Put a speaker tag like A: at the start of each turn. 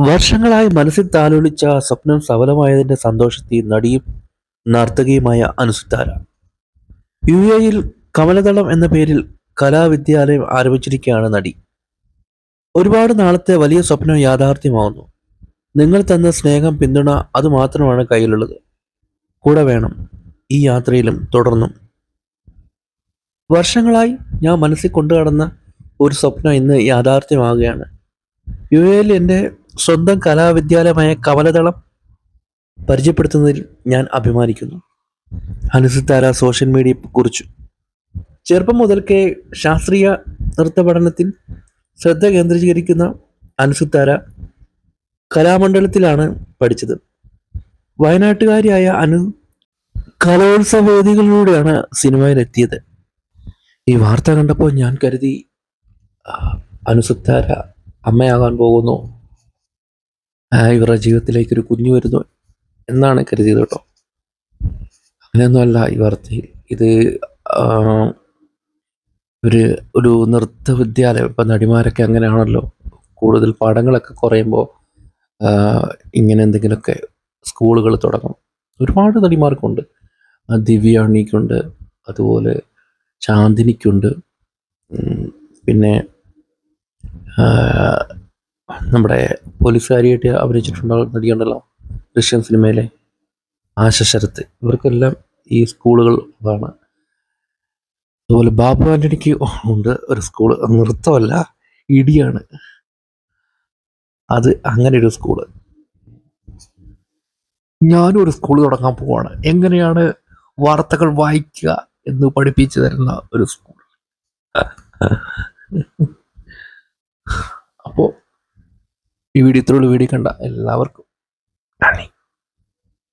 A: വർഷങ്ങളായി മനസ്സിൽ താലോലിച്ച സ്വപ്നം സഫലമായതിന്റെ സന്തോഷത്തിൽ നടിയും നർത്തകിയുമായ അനുസുത്താര യു എയിൽ കമലദളം എന്ന പേരിൽ കലാവിദ്യാലയം ആരംഭിച്ചിരിക്കുകയാണ് നടി. ഒരുപാട് നാളത്തെ വലിയ സ്വപ്നം യാഥാർത്ഥ്യമാവുന്നു. നിങ്ങൾ തന്ന സ്നേഹം പിന്തുണ അതുമാത്രമാണ് കയ്യിലുള്ളത്. കൂടെ വേണം ഈ യാത്രയിലും തുടർന്നും. വർഷങ്ങളായി ഞാൻ മനസ്സിൽ കൊണ്ടു കടന്ന ഒരു സ്വപ്നം ഇന്ന് യാഥാർത്ഥ്യമാവുകയാണ് യു എയിൽ എന്റെ സ്വന്തം കലാവിദ്യാലയമായ കവലതളം പരിചയപ്പെടുത്തുന്നതിൽ ഞാൻ അഭിമാനിക്കുന്നു. അനുസിത്താര സോഷ്യൽ മീഡിയ കുറിച്ചു. ചെറുപ്പം മുതൽക്കേ ശാസ്ത്രീയ നൃത്ത പഠനത്തിൽ ശ്രദ്ധ കേന്ദ്രീകരിക്കുന്ന അനുസുത്താര കലാമണ്ഡലത്തിലാണ് പഠിച്ചത്. വയനാട്ടുകാരിയായ അനു കലോത്സവ വേദികളിലൂടെയാണ് സിനിമയിലെത്തിയത്. ഈ വാർത്ത കണ്ടപ്പോൾ ഞാൻ കരുതി അനുസുത്താര അമ്മയാകാൻ പോകുന്നു. ഇവരുടെ ജീവിതത്തിലേക്ക് ഒരു കുഞ്ഞു വരുന്നു എന്നാണ് കരുതിയത് കേട്ടോ. അങ്ങനെയൊന്നുമല്ല ഈ വാർത്തയിൽ ഇത് ഒരു ഒരു നൃത്ത വിദ്യാലയം ഇപ്പം നടിമാരൊക്കെ അങ്ങനെയാണല്ലോ. കൂടുതൽ പാഠങ്ങളൊക്കെ കുറയുമ്പോൾ ഇങ്ങനെ എന്തെങ്കിലുമൊക്കെ സ്കൂളുകൾ തുടങ്ങും. ഒരുപാട് നടിമാർക്കുണ്ട്. ദിവ്യാണിക്കുണ്ട് അതുപോലെ ചാന്ദിനിക്കുണ്ട് പിന്നെ നമ്മുടെ പോലീസുകാരിയായിട്ട് അഭിനയിച്ചിട്ടുണ്ടോ നടിയുണ്ടല്ലോ ദൃശ്യം സിനിമയിലെ ആശ ഇവർക്കെല്ലാം ഈ സ്കൂളുകൾ അതാണ്. അതുപോലെ ബാബു ആന്റണിക്ക് ഉണ്ട് ഒരു സ്കൂൾ. നൃത്തമല്ല ഇടിയാണ്. അത് അങ്ങനെ ഒരു സ്കൂൾ. ഞാനും ഒരു സ്കൂൾ തുടങ്ങാൻ പോവാണ്. എങ്ങനെയാണ് വാർത്തകൾ വായിക്കുക എന്ന് പഠിപ്പിച്ചു തരുന്ന ഒരു സ്കൂൾ? ഈ വീഡിയോ ഇത്രയുള്ള വീഡിയോ കണ്ട എല്ലാവർക്കും നന്ദി.